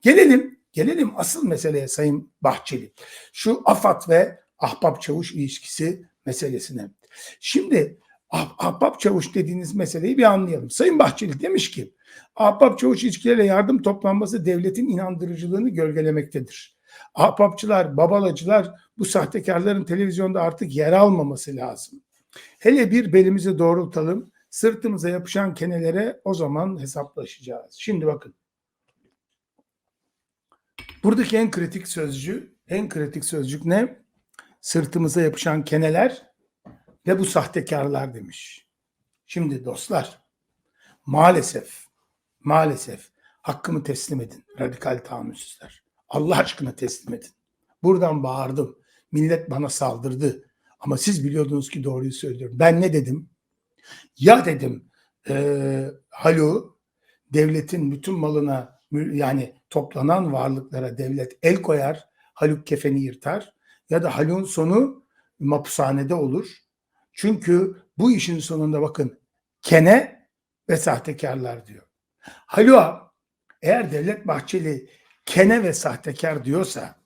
Gelelim, gelelim asıl meseleye Sayın Bahçeli. Şu AFAD ve Ahbap Çavuş ilişkisi meselesine. Şimdi Ah- Ahbap Çavuş dediğiniz meseleyi bir anlayalım. Sayın Bahçeli demiş ki Ahbap Çavuş ilişkileriyle yardım toplanması devletin inandırıcılığını gölgelemektedir. Ahbapçılar, babalacılar bu sahtekarların televizyonda artık yer almaması lazım. Hele bir belimizi doğrultalım, sırtımıza yapışan kenelere o zaman hesaplaşacağız. Şimdi bakın. Buradaki en kritik sözcü, en kritik sözcük ne? Sırtımıza yapışan keneler ve bu sahtekarlar demiş. Şimdi dostlar, maalesef, maalesef hakkımı teslim edin radikal tahammülsüzler. Allah aşkına teslim edin. Buradan bağırdım. Millet bana saldırdı. Ama siz biliyordunuz ki doğruyu söylüyorum. Ben ne dedim? Ya dedim e, Halu devletin bütün malına yani toplanan varlıklara devlet el koyar. Haluk kefeni yırtar. Ya da Haluk'un sonu mapushanede olur. Çünkü bu işin sonunda bakın kene ve sahtekarlar diyor. Haluk'a eğer Devlet Bahçeli kene ve sahtekar diyorsa,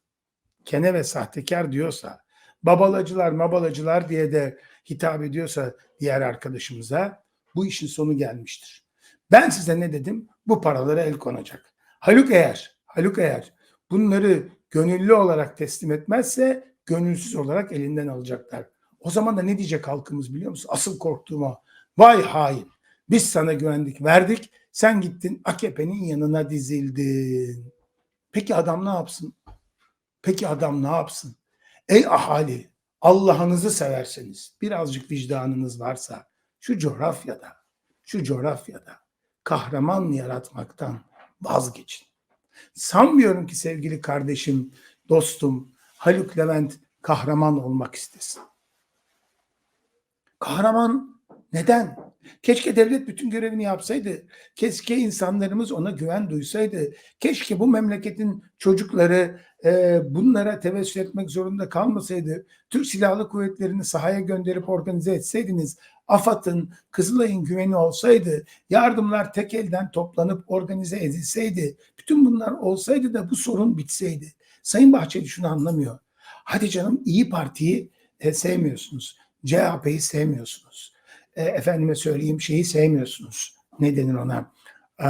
kene ve sahtekar diyorsa, babalacılar mabalacılar diye de hitap ediyorsa diğer arkadaşımıza bu işin sonu gelmiştir. Ben size ne dedim? Bu paralara el konacak. Haluk eğer, Haluk eğer bunları gönüllü olarak teslim etmezse gönülsüz olarak elinden alacaklar. O zaman da ne diyecek halkımız biliyor musun? Asıl korktuğum o. Vay hain. Biz sana güvendik, verdik. Sen gittin AKP'nin yanına dizildin. Peki adam ne yapsın? Peki adam ne yapsın? Ey ahali, Allah'ınızı severseniz, birazcık vicdanınız varsa şu coğrafyada, şu coğrafyada kahraman yaratmaktan vazgeçin. Sanmıyorum ki sevgili kardeşim, dostum Haluk Levent kahraman olmak istesin. Kahraman neden? Keşke devlet bütün görevini yapsaydı. Keşke insanlarımız ona güven duysaydı. Keşke bu memleketin çocukları e, bunlara tevessül etmek zorunda kalmasaydı. Türk Silahlı Kuvvetleri'ni sahaya gönderip organize etseydiniz. AFAD'ın, Kızılay'ın güveni olsaydı, yardımlar tek elden toplanıp organize edilseydi, bütün bunlar olsaydı da bu sorun bitseydi. Sayın Bahçeli şunu anlamıyor. Hadi canım İyi Parti'yi e, sevmiyorsunuz. CHP'yi sevmiyorsunuz. E, efendime söyleyeyim şeyi sevmiyorsunuz. Ne denir ona? E,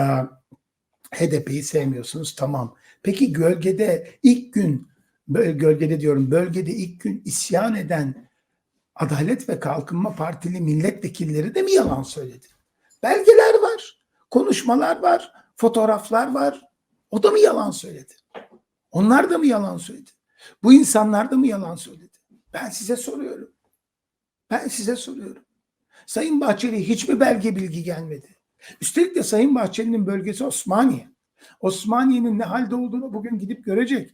HDP'yi sevmiyorsunuz. Tamam. Peki gölgede ilk gün gölgede diyorum bölgede ilk gün isyan eden Adalet ve Kalkınma Partili milletvekilleri de mi yalan söyledi? Belgeler var, konuşmalar var, fotoğraflar var. O da mı yalan söyledi? Onlar da mı yalan söyledi? Bu insanlar da mı yalan söyledi? Ben size soruyorum. Ben size soruyorum. Sayın Bahçeli hiç mi belge bilgi gelmedi? Üstelik de Sayın Bahçeli'nin bölgesi Osmaniye. Osmaniye'nin ne halde olduğunu bugün gidip görecek.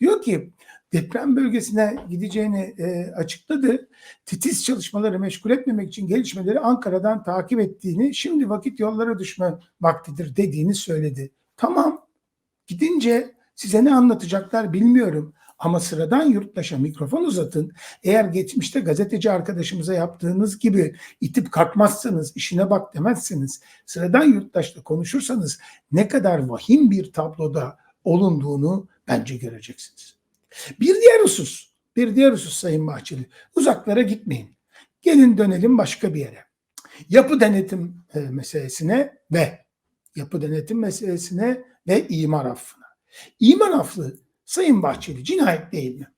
Diyor ki deprem bölgesine gideceğini e, açıkladı. Titiz çalışmaları meşgul etmemek için gelişmeleri Ankara'dan takip ettiğini, şimdi vakit yollara düşme vaktidir dediğini söyledi. Tamam. Gidince size ne anlatacaklar bilmiyorum. Ama sıradan yurttaşa mikrofon uzatın. Eğer geçmişte gazeteci arkadaşımıza yaptığınız gibi itip kalkmazsanız, işine bak demezseniz, sıradan yurttaşla konuşursanız ne kadar vahim bir tabloda olunduğunu bence göreceksiniz. Bir diğer husus, bir diğer husus Sayın Bahçeli. Uzaklara gitmeyin. Gelin dönelim başka bir yere. Yapı denetim e, meselesine ve yapı denetim meselesine ve imar affına. İmar affı Sayın Bahçeli cinayet değil mi?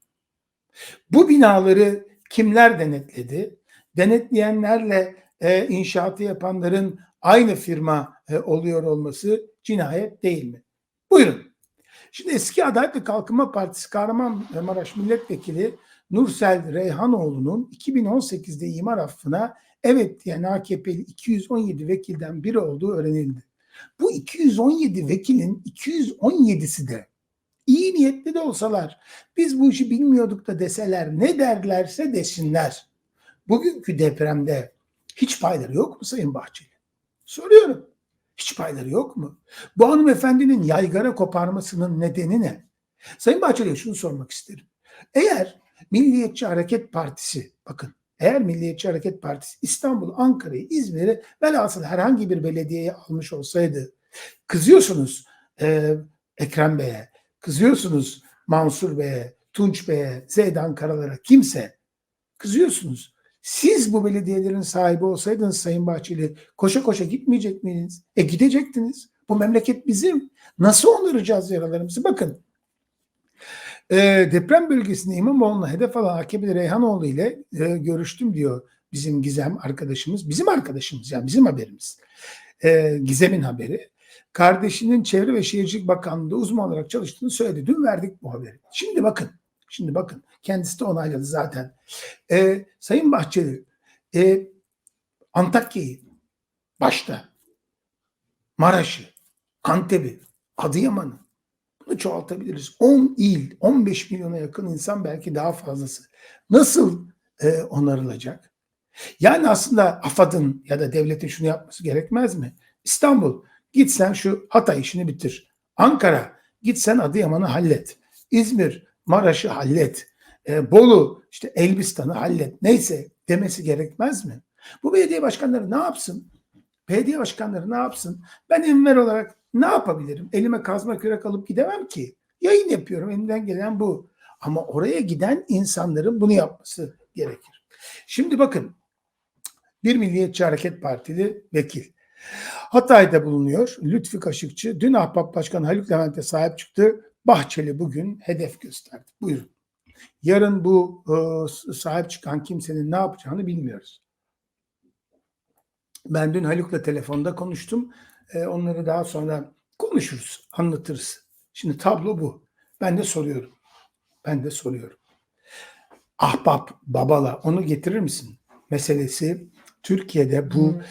Bu binaları kimler denetledi? Denetleyenlerle e, inşaatı yapanların aynı firma e, oluyor olması cinayet değil mi? Buyurun. Şimdi eski Adalet ve Kalkınma Partisi Kahramanmaraş Milletvekili Nursel Reyhanoğlu'nun 2018'de imar affına evet diyen AKP'li 217 vekilden biri olduğu öğrenildi. Bu 217 vekilin 217'si de iyi niyetli de olsalar, biz bu işi bilmiyorduk da deseler, ne derlerse desinler. Bugünkü depremde hiç payları yok mu Sayın Bahçeli? Soruyorum. Hiç payları yok mu? Bu hanımefendinin yaygara koparmasının nedeni ne? Sayın Bahçeli'ye şunu sormak isterim. Eğer Milliyetçi Hareket Partisi, bakın eğer Milliyetçi Hareket Partisi İstanbul, Ankara'yı, İzmir'i velhasıl herhangi bir belediyeye almış olsaydı, kızıyorsunuz, e, Ekrem Bey'e, kızıyorsunuz Mansur Bey'e, Tunç Bey'e, Zeydan Karalar'a, kimse kızıyorsunuz. Siz bu belediyelerin sahibi olsaydınız Sayın Bahçeli koşa koşa gitmeyecek miydiniz? E gidecektiniz. Bu memleket bizim. Nasıl onaracağız yaralarımızı? Bakın e, deprem bölgesinde İmamoğlu'na hedef alan AKP'li Reyhanoğlu ile e, görüştüm diyor bizim Gizem arkadaşımız. Bizim arkadaşımız yani bizim haberimiz. E, Gizem'in haberi. Kardeşinin Çevre ve Şehircilik Bakanlığı'nda uzman olarak çalıştığını söyledi. Dün verdik bu haberi. Şimdi bakın. Şimdi bakın. Kendisi de onayladı zaten. E, Sayın Bahçeli e, Antakya'yı başta Maraş'ı, Antep'i, Adıyaman'ı bunu çoğaltabiliriz. 10 il, 15 milyona yakın insan belki daha fazlası. Nasıl e, onarılacak? Yani aslında AFAD'ın ya da devletin şunu yapması gerekmez mi? İstanbul gitsen şu Hatay işini bitir. Ankara gitsen Adıyaman'ı hallet. İzmir Maraş'ı hallet. E, Bolu işte Elbistan'ı hallet. Neyse demesi gerekmez mi? Bu belediye başkanları ne yapsın? Belediye başkanları ne yapsın? Ben enver olarak ne yapabilirim? Elime kazma kürek alıp gidemem ki. Yayın yapıyorum. Elimden gelen bu. Ama oraya giden insanların bunu yapması gerekir. Şimdi bakın bir Milliyetçi Hareket Partili vekil. Hatay'da bulunuyor. Lütfi Kaşıkçı dün Ahbap Başkanı Haluk Levent'e sahip çıktı. Bahçeli bugün hedef gösterdi. Buyurun. Yarın bu e, sahip çıkan kimsenin ne yapacağını bilmiyoruz. Ben dün Haluk'la telefonda konuştum. E, onları daha sonra konuşuruz, anlatırız. Şimdi tablo bu. Ben de soruyorum. Ben de soruyorum. Ahbap, babala onu getirir misin? Meselesi Türkiye'de bu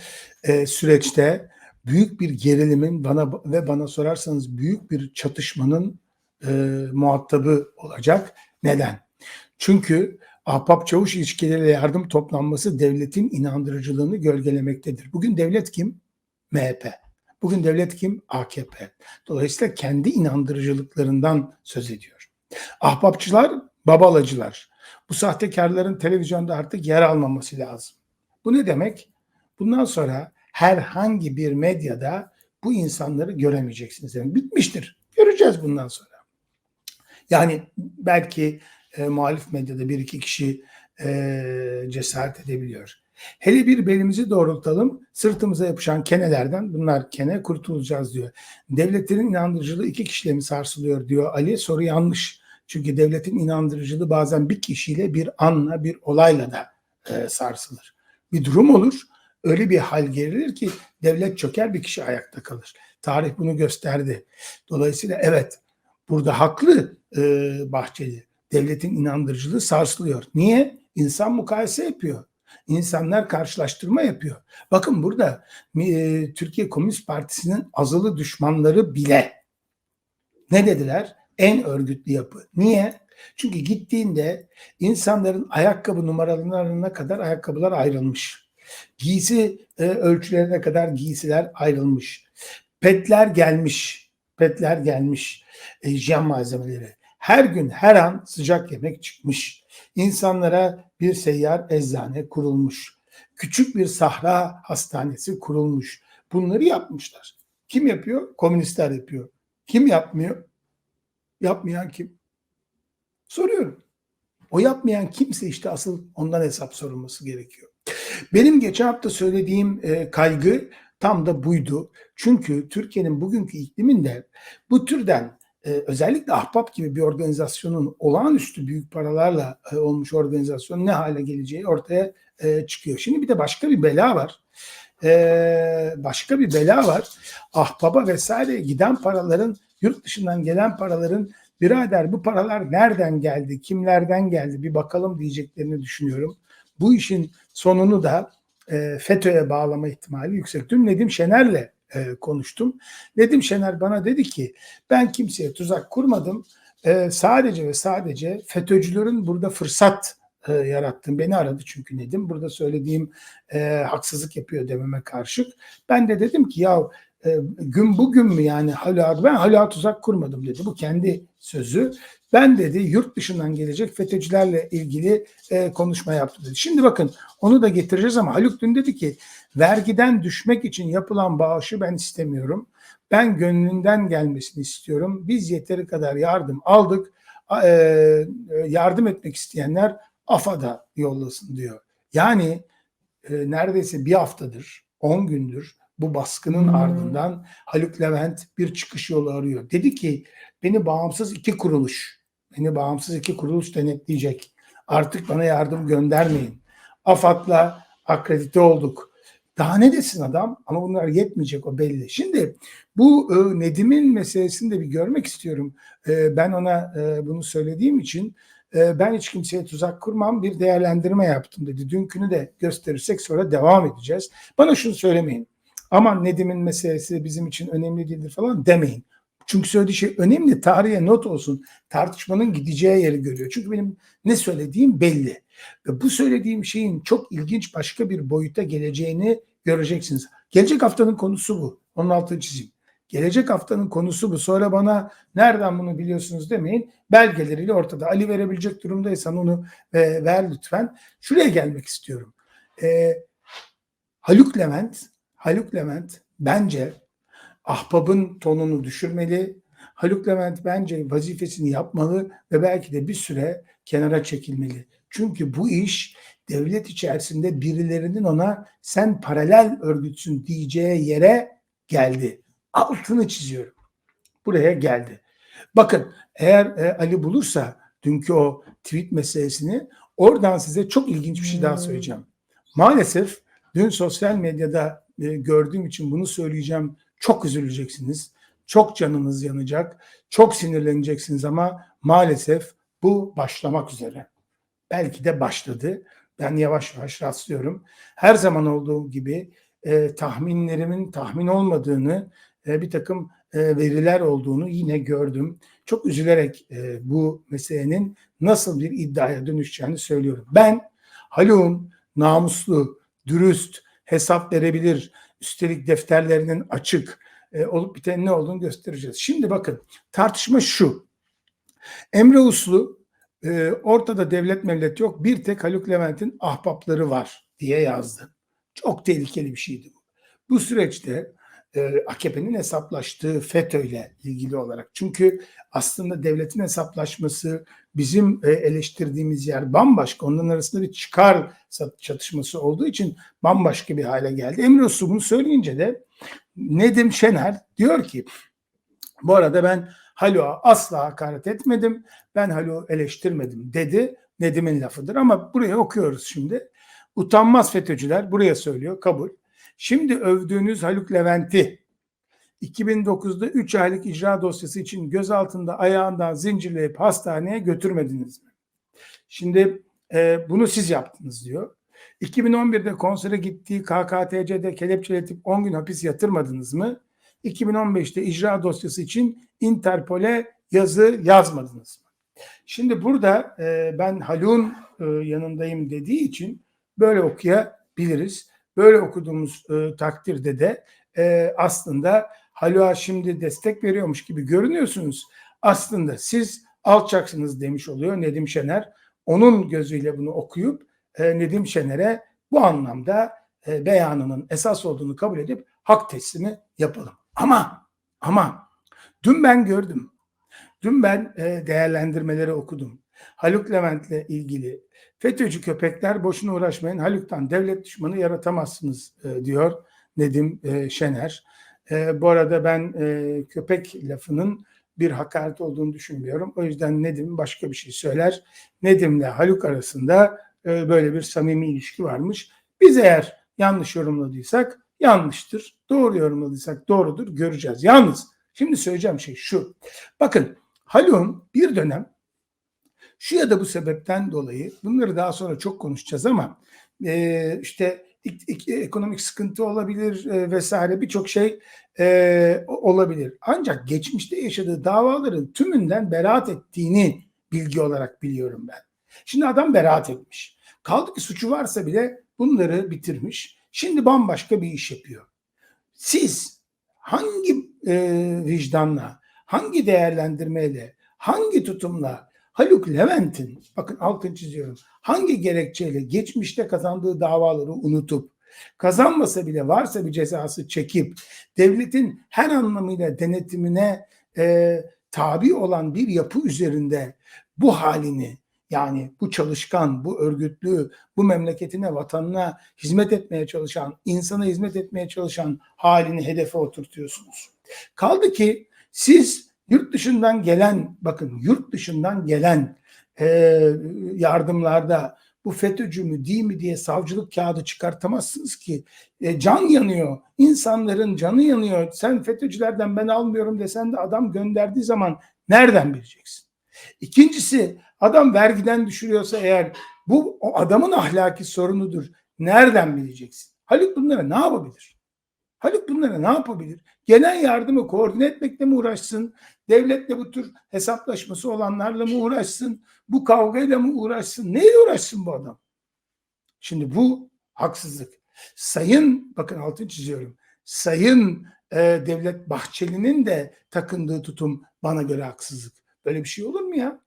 e, süreçte büyük bir gerilimin bana ve bana sorarsanız büyük bir çatışmanın e, muhatabı olacak. Neden? Çünkü ahbap çavuş ilişkileriyle yardım toplanması devletin inandırıcılığını gölgelemektedir. Bugün devlet kim? MHP. Bugün devlet kim? AKP. Dolayısıyla kendi inandırıcılıklarından söz ediyor. Ahbapçılar, babalacılar. Bu sahtekarların televizyonda artık yer almaması lazım. Bu ne demek? Bundan sonra herhangi bir medyada bu insanları göremeyeceksiniz. Yani bitmiştir. Göreceğiz bundan sonra. Yani belki e, muhalif medyada bir iki kişi e, cesaret edebiliyor. Hele bir belimizi doğrultalım, sırtımıza yapışan kenelerden bunlar kene kurtulacağız diyor. Devletlerin inandırıcılığı iki kişiyle mi sarsılıyor diyor Ali. Soru yanlış. Çünkü devletin inandırıcılığı bazen bir kişiyle, bir anla, bir olayla da e, sarsılır. Bir durum olur, öyle bir hal gerilir ki devlet çöker, bir kişi ayakta kalır. Tarih bunu gösterdi. Dolayısıyla evet, burada haklı e, Bahçeli. Devletin inandırıcılığı sarsılıyor. Niye? İnsan mukayese yapıyor. İnsanlar karşılaştırma yapıyor. Bakın burada e, Türkiye Komünist Partisi'nin azılı düşmanları bile ne dediler? En örgütlü yapı. Niye? Çünkü gittiğinde insanların ayakkabı numaralarına kadar ayakkabılar ayrılmış. Giysi e, ölçülerine kadar giysiler ayrılmış. Petler gelmiş. Petler gelmiş. E, malzemeleri. Her gün her an sıcak yemek çıkmış. İnsanlara bir seyyar eczane kurulmuş. Küçük bir sahra hastanesi kurulmuş. Bunları yapmışlar. Kim yapıyor? Komünistler yapıyor. Kim yapmıyor? Yapmayan kim? Soruyorum. O yapmayan kimse işte asıl ondan hesap sorulması gerekiyor. Benim geçen hafta söylediğim e, kaygı tam da buydu. Çünkü Türkiye'nin bugünkü ikliminde bu türden e, özellikle Ahbap gibi bir organizasyonun olağanüstü büyük paralarla e, olmuş organizasyon ne hale geleceği ortaya çıkıyor. Şimdi bir de başka bir bela var. Başka bir bela var. Ahbaba vesaire giden paraların yurt dışından gelen paraların birader bu paralar nereden geldi, kimlerden geldi bir bakalım diyeceklerini düşünüyorum. Bu işin sonunu da e, FETÖ'ye bağlama ihtimali yüksek. Dün Nedim Şener'le e, konuştum. Nedim Şener bana dedi ki ben kimseye tuzak kurmadım. E, sadece ve sadece FETÖ'cülerin burada fırsat e, yarattım. Beni aradı çünkü Nedim. Burada söylediğim e, haksızlık yapıyor dememe karşılık. Ben de dedim ki ya e, gün bugün mü yani hala ben hala tuzak kurmadım dedi. Bu kendi sözü. Ben dedi yurt dışından gelecek FETÖ'cülerle ilgili e, konuşma yaptı dedi. Şimdi bakın onu da getireceğiz ama Haluk dün dedi ki vergiden düşmek için yapılan bağışı ben istemiyorum. Ben gönlünden gelmesini istiyorum. Biz yeteri kadar yardım aldık. E, yardım etmek isteyenler AFAD'a yollasın diyor. Yani e, neredeyse bir haftadır, 10 gündür bu baskının hmm. ardından Haluk Levent bir çıkış yolu arıyor. Dedi ki beni bağımsız iki kuruluş, beni bağımsız iki kuruluş denetleyecek. Artık bana yardım göndermeyin. AFAD'la akredite olduk. Daha ne desin adam? Ama bunlar yetmeyecek o belli. Şimdi bu e, Nedim'in meselesini de bir görmek istiyorum. E, ben ona e, bunu söylediğim için e, ben hiç kimseye tuzak kurmam bir değerlendirme yaptım dedi. Dünkünü de gösterirsek sonra devam edeceğiz. Bana şunu söylemeyin. Aman Nedim'in meselesi bizim için önemli değildir falan demeyin. Çünkü söylediği şey önemli. Tarihe not olsun. Tartışmanın gideceği yeri görüyor. Çünkü benim ne söylediğim belli. Ve bu söylediğim şeyin çok ilginç başka bir boyuta geleceğini göreceksiniz. Gelecek haftanın konusu bu. Onun altını çizeyim. Gelecek haftanın konusu bu. Sonra bana nereden bunu biliyorsunuz demeyin. Belgeleriyle ortada. Ali verebilecek durumdaysan onu e, ver lütfen. Şuraya gelmek istiyorum. E, Haluk Levent, Haluk Levent bence ahbabın tonunu düşürmeli. Haluk Levent bence vazifesini yapmalı ve belki de bir süre kenara çekilmeli. Çünkü bu iş devlet içerisinde birilerinin ona sen paralel örgütsün diyeceği yere geldi. Altını çiziyorum. Buraya geldi. Bakın eğer e, Ali bulursa dünkü o tweet meselesini oradan size çok ilginç bir şey daha hmm. söyleyeceğim. Maalesef dün sosyal medyada e, gördüğüm için bunu söyleyeceğim. Çok üzüleceksiniz. Çok canınız yanacak. Çok sinirleneceksiniz ama maalesef bu başlamak üzere. Belki de başladı. Ben yavaş yavaş rastlıyorum. Her zaman olduğu gibi e, tahminlerimin tahmin olmadığını, e, bir takım e, veriler olduğunu yine gördüm. Çok üzülerek e, bu meselenin nasıl bir iddiaya dönüşeceğini söylüyorum. Ben Haluk'un namuslu, dürüst, hesap verebilir, üstelik defterlerinin açık e, olup biten ne olduğunu göstereceğiz. Şimdi bakın tartışma şu. Emre Uslu e, ortada devlet mevlet yok bir tek Haluk Levent'in ahbapları var diye yazdı. Çok tehlikeli bir şeydi bu. Bu süreçte e, AKP'nin hesaplaştığı FETÖ ile ilgili olarak. Çünkü aslında devletin hesaplaşması bizim e, eleştirdiğimiz yer bambaşka. Onların arasında bir çıkar çatışması olduğu için bambaşka bir hale geldi. Emre Uslu bunu söyleyince de Nedim Şener diyor ki bu arada ben Haluk'a asla hakaret etmedim. Ben Haluk'u eleştirmedim dedi. Nedim'in lafıdır ama buraya okuyoruz şimdi. Utanmaz FETÖ'cüler buraya söylüyor kabul. Şimdi övdüğünüz Haluk Levent'i 2009'da 3 aylık icra dosyası için gözaltında ayağından zincirleyip hastaneye götürmediniz mi? Şimdi e, bunu siz yaptınız diyor. 2011'de konsere gittiği KKTC'de kelepçeletip 10 gün hapis yatırmadınız mı? 2015'te icra dosyası için Interpol'e yazı yazmadınız mı? Şimdi burada e, ben Haluk'un e, yanındayım dediği için böyle okuyabiliriz. Böyle okuduğumuz e, takdirde de e, aslında Haluk'a şimdi destek veriyormuş gibi görünüyorsunuz. Aslında siz alçaksınız demiş oluyor Nedim Şener. Onun gözüyle bunu okuyup e, Nedim Şener'e bu anlamda e, beyanının esas olduğunu kabul edip hak teslimi yapalım. Ama ama dün ben gördüm. Dün ben e, değerlendirmeleri okudum. Haluk Levent'le ilgili FETÖ'cü köpekler boşuna uğraşmayın Haluk'tan devlet düşmanı yaratamazsınız e, diyor Nedim e, Şener. E, bu arada ben köpek lafının bir hakaret olduğunu düşünmüyorum. O yüzden Nedim başka bir şey söyler. Nedim'le Haluk arasında böyle bir samimi ilişki varmış. Biz eğer yanlış yorumladıysak yanlıştır. Doğru yorumladıysak doğrudur. Göreceğiz. Yalnız şimdi söyleyeceğim şey şu. Bakın Haluk'un bir dönem şu ya da bu sebepten dolayı bunları daha sonra çok konuşacağız ama e, işte ekonomik sıkıntı olabilir e, vesaire birçok şey e, olabilir. Ancak geçmişte yaşadığı davaların tümünden beraat ettiğini bilgi olarak biliyorum ben. Şimdi adam beraat etmiş. Kaldı ki suçu varsa bile bunları bitirmiş. Şimdi bambaşka bir iş yapıyor. Siz hangi e, vicdanla, hangi değerlendirmeyle, hangi tutumla Haluk Levent'in, bakın altını çiziyorum, hangi gerekçeyle geçmişte kazandığı davaları unutup, kazanmasa bile varsa bir cezası çekip, devletin her anlamıyla denetimine e, tabi olan bir yapı üzerinde bu halini, yani bu çalışkan, bu örgütlü, bu memleketine, vatanına hizmet etmeye çalışan, insana hizmet etmeye çalışan halini hedefe oturtuyorsunuz. Kaldı ki siz yurt dışından gelen, bakın yurt dışından gelen e, yardımlarda bu FETÖ'cü mü değil mi diye savcılık kağıdı çıkartamazsınız ki. E, can yanıyor, insanların canı yanıyor. Sen FETÖ'cülerden ben almıyorum desen de adam gönderdiği zaman nereden bileceksin? İkincisi adam vergiden düşürüyorsa eğer bu o adamın ahlaki sorunudur. Nereden bileceksin? Haluk bunlara ne yapabilir? Haluk bunlara ne yapabilir? Gelen yardımı koordine etmekle mi uğraşsın? Devletle bu tür hesaplaşması olanlarla mı uğraşsın? Bu kavgayla mı uğraşsın? Neyle uğraşsın bu adam? Şimdi bu haksızlık. Sayın, bakın altını çiziyorum. Sayın e, Devlet Bahçeli'nin de takındığı tutum bana göre haksızlık. Böyle bir şey olur mu ya?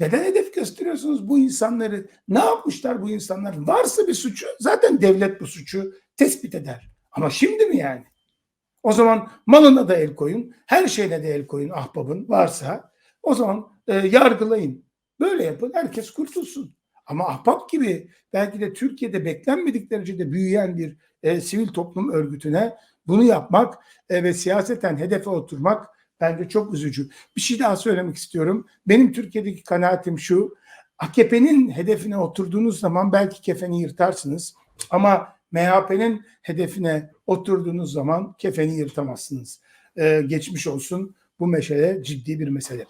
Neden hedef gösteriyorsunuz bu insanları? Ne yapmışlar bu insanlar? Varsa bir suçu zaten devlet bu suçu tespit eder. Ama şimdi mi yani? O zaman malına da el koyun, her şeyine de el koyun ahbabın varsa. O zaman e, yargılayın. Böyle yapın, herkes kurtulsun. Ama ahbap gibi belki de Türkiye'de beklenmedik derecede büyüyen bir e, sivil toplum örgütüne bunu yapmak e, ve siyaseten hedefe oturmak bence çok üzücü. Bir şey daha söylemek istiyorum. Benim Türkiye'deki kanaatim şu. AKP'nin hedefine oturduğunuz zaman belki kefeni yırtarsınız. Ama MHP'nin hedefine oturduğunuz zaman kefeni yırtamazsınız. Ee, geçmiş olsun bu mesele ciddi bir mesele.